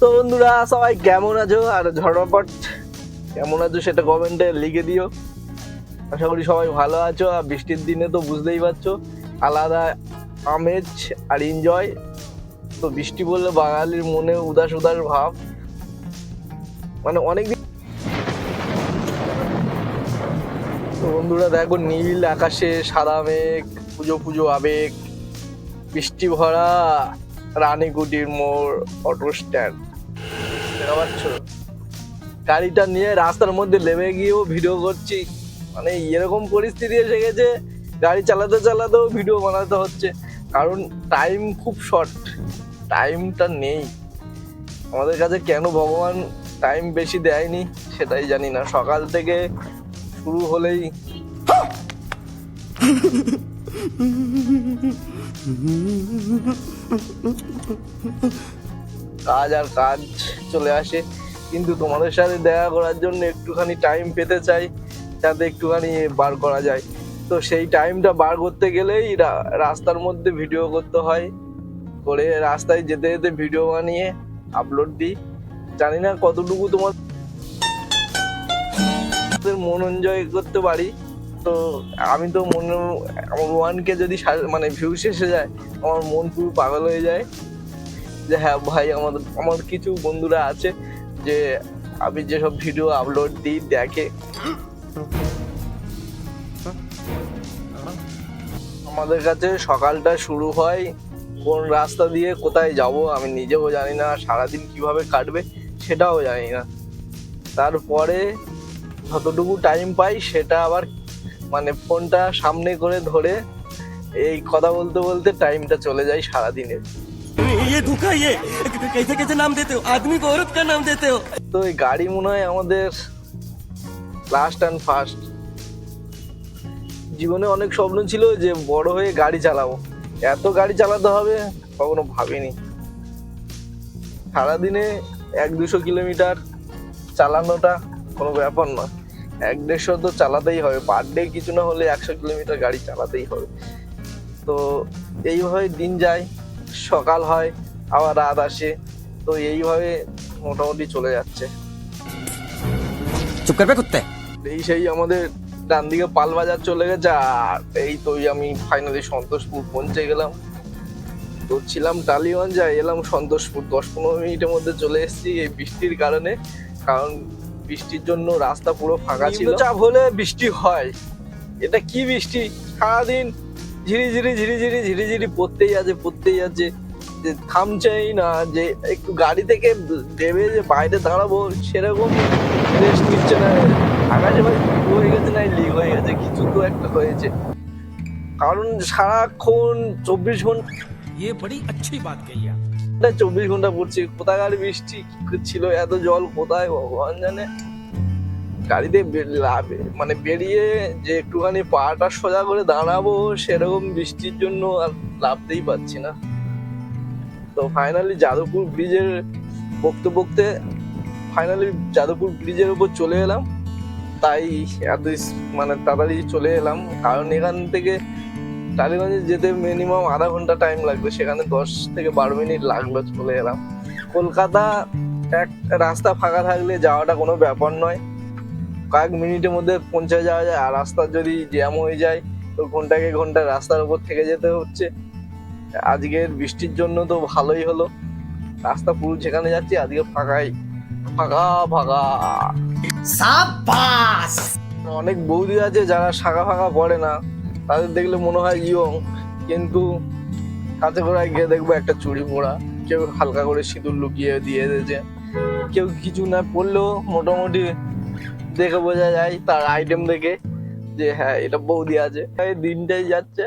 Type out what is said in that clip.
তো বন্ধুরা, সবাই কেমন আছো? আর ঝড়পট কেমন আছো সেটা কমেন্টে লিখে দিও। আশা করি সবাই ভালো আছো, আর বৃষ্টির দিনে তো বুঝতেই পারছ, আলাদা আমেজ আর এনজয় তো বৃষ্টি বললে বাঙালির মনে উদাস উদাস ভাব। মানে অনেক তো বন্ধুরা, দেখো নীল আকাশে সাদা মেঘ, পুজো পুজো আবেগ, বৃষ্টি ভরা রানীকুটির মোড় অটো স্ট্যান্ড গাড়িটা নিয়ে রাস্তার মধ্যে নেমে গিয়েও ভিডিও করছি। মানে এরকম পরিস্থিতি এসে গেছে, গাড়ি চালাতে চালাতেও ভিডিও বানাতে হচ্ছে। কারণ টাইম খুব শর্ট টাইমটা নেই। আমাদের কাছে কেন ভগবান টাইম বেশি দেয়নি, সেটাই জানি না। সকাল থেকে শুরু হলেই কাজ আর কাজ চলে আসে। কিন্তু তোমাদের সাথে দেখা করার জন্য একটুখানি টাইম পেতে চাই, যাতে একটুখানি বার করা যায়। তো সেই টাইমটা বার করতে গেলেই রাস্তার মধ্যে ভিডিও করতে হয়। করে রাস্তায় যেতে যেতে ভিডিও বানিয়ে আপলোড দিই। জানি না কতটুকু তোমার মন এনজয় করতে পারি। তো আমি তো মনে, আমার ওয়ানকে যদি মানে ভিউ শেষে যায়, আমার মন পুরো পাগল হয়ে যায়। যে হ্যাঁ ভাই, আমাদের, আমার কিছু বন্ধুরা আছে যে আমি যেসব ভিডিও আপলোড দিই, দেখে। আমাদের কাছে সকালটা শুরু হয়, কোন রাস্তা দিয়ে কোথায় যাব আমি নিজেও জানি না, সারাদিন কীভাবে কাটবে সেটাও জানি না। তারপরে যতটুকু টাইম পাই সেটা আবার মানে ফোনটা সামনে করে ধরে এই কথা বলতে বলতে টাইমটা চলে যায় সারাদিনের। ये धोखा ये कैसे कैसे नाम देते हो आदमी को औरत का नाम देते हो তো এই গাড়ি মনে হয় আমাদের লাস্ট অ্যান্ড ফার্স্ট জীবনে অনেক স্বপ্ন ছিল যে বড় হয়ে গাড়ি চালাবো এত গাড়ি চালাতে হবে কখনো ভাবিনি সারাদিনে এক দুশো কিলোমিটার চালানোটা কোনো ব্যাপার নয় এক দেড়শো তো চালাতেই হবে পার ডে কিছু না হলে একশো কিলোমিটার গাড়ি চালাতেই হবে তো এইভাবে দিন যায় সকাল হয় আবার রাত আসে তো এইভাবে মোটামুটি চলে যাচ্ছে। চুপ করবে এই সেই আমাদের ডান দিকে পাল বাজার চলে গেছে আর এই তো আমি ফাইনালি সন্তোষপুর পৌঁছে গেলাম। তো ছিলাম টালিগঞ্জ এলাম সন্তোষপুর। দশ পনেরো মিনিটের মধ্যে চলে এসেছি এই বৃষ্টির কারণে কারণ বৃষ্টির জন্য রাস্তা পুরো ফাঁকা ছিল। চাপ হলে বৃষ্টি হয়। এটা কি বৃষ্টি? সারাদিন ঝিরি ঝিরি ঝিরি ঝিরি ঝিরি ঝিরি পড়তেই আছে পড়তেই আছে। যে থামছেই না যে একটু গাড়ি থেকে দেবে যে বাইরে দাঁড়াবো সেরকম রেস্ট নিচ্ছে না। আকাশে ভাই হয়ে গেছে না লিক হয়ে গেছে কিছু তো একটা হয়েছে। কারণ সারাক্ষণ চব্বিশ ঘণ্টা ইয়ে বড়ি আচ্ছি বাত চব্বিশ ঘণ্টা পড়ছে কোথাকার বৃষ্টি ছিল এত জল কোথায় ভগবান জানে। গাড়িতে লাভ- মানে বেরিয়ে যে একটুখানি পাটা সোজা করে দাঁড়াবো সেরকম বৃষ্টির জন্য আর লাভতেই পারছি না। তো ফাইনালি যাদবপুর ব্রিজের বকতে বকতে ফাইনালি যাদবপুর ব্রিজের উপর চলে এলাম। তাই এত মানে তাড়াতাড়ি চলে এলাম। কারণ এখান থেকে টালিগঞ্জে যেতে মিনিমাম আধা ঘণ্টা টাইম লাগবে। সেখানে দশ থেকে বারো মিনিট লাগল চলে এলাম। কলকাতা এক রাস্তা ফাঁকা থাকলে যাওয়াটা কোনো ব্যাপার নয়। কয়েক মিনিটের মধ্যে পৌঁছে যাওয়া যায়। আর রাস্তা যদি জ্যাম হয়ে যায় তো ঘন্টাকে ঘণ্টা রাস্তার উপর থেকে যেতে হচ্ছে। আজকের বৃষ্টির জন্য তো ভালোই হলো। রাস্তা পুরো যেখানে যাচ্ছি আজকে ফাঁকাই। ফাঁকা ফাঁকা। অনেক বৌদি আছে যারা শাখা ফাঁকা পড়ে না। তাদের দেখলে মনে হয় ইয়ং কিন্তু কাছে ঘোড়ায় গিয়ে দেখব একটা চুড়ি পরা কেউ হালকা করে সিঁদুর লুকিয়ে দিয়ে দিয়েছে। কেউ কিছু না পড়লেও মোটামুটি দেখে বোঝা যায় তার আইটেম দেখে যে হ্যাঁ এটা বৌদি আছে। দিনটাই যাচ্ছে।